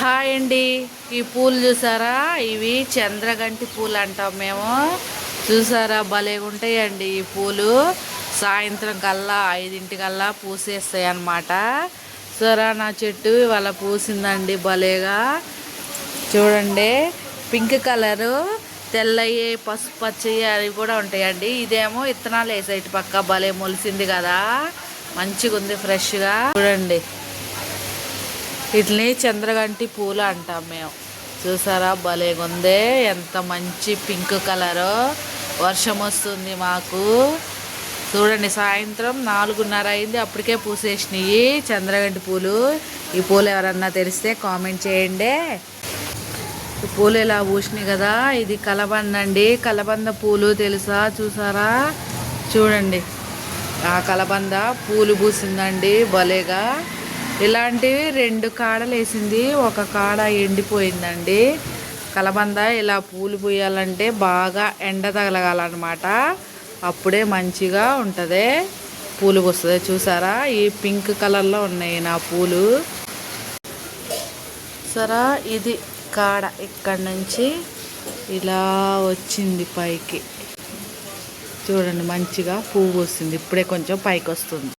Hi అండి. ఈ పూలు చూసారా? ఇవి చంద్రగంటి పూలు అంటాం మేము. చూసారా? భలే ఉంటాయండి ఈ పూలు. సాయంత్రం కల్లా ఐదింటికల్లా పూసేస్తాయి అన్నమాట సరా నా చెట్టు ఇవాళ పూసిందండి భలేగా. చూడండి. పింక్ కలరు తెల్లయ్యి పసుపు పచ్చయ్యి అవి కూడా ఉంటాయండి. ఇదేమో ఇత్తనాలు వేసే ఇటు పక్క. భలే మొలిసింది కదా. మంచిగా ఉంది ఫ్రెష్గా. చూడండి. వీటిని చంద్రగంటి పూలు అంటాం మేము. చూసారా? భలేగా ఎంత మంచి పింక్ కలరు. వర్షం వస్తుంది మాకు. చూడండి సాయంత్రం నాలుగున్నర అయింది. అప్పటికే పూసేసినాయి చంద్రగంటి పూలు. ఈ పూలు ఎవరన్నా తెలిస్తే కామెంట్ చేయండి. ఈ పూలు ఇలా పూసినాయి కదా? ఇది కలబంద అండి కలబంద పూలు తెలుసా? చూసారా? చూడండి. ఆ కలబంద పూలు పూసిందండి. భలేగా. ఇలాంటివి రెండు కాడలు వేసింది. ఒక కాడ ఎండిపోయిందండి. కలబంద ఇలా పూలు పూయాలంటే బాగా ఎండ తగలగాలన్నమాట. అప్పుడే మంచిగా ఉంటుంది. పూలు పూస్తుంది. చూసారా? ఈ పింక్ కలర్లో ఉన్నాయి నా పూలు. సరా ఇది కాడ ఇక్కడ నుంచి ఇలా వచ్చింది పైకి. చూడండి మంచిగా పువ్వు వస్తుంది ఇప్పుడే కొంచెం పైకి వస్తుంది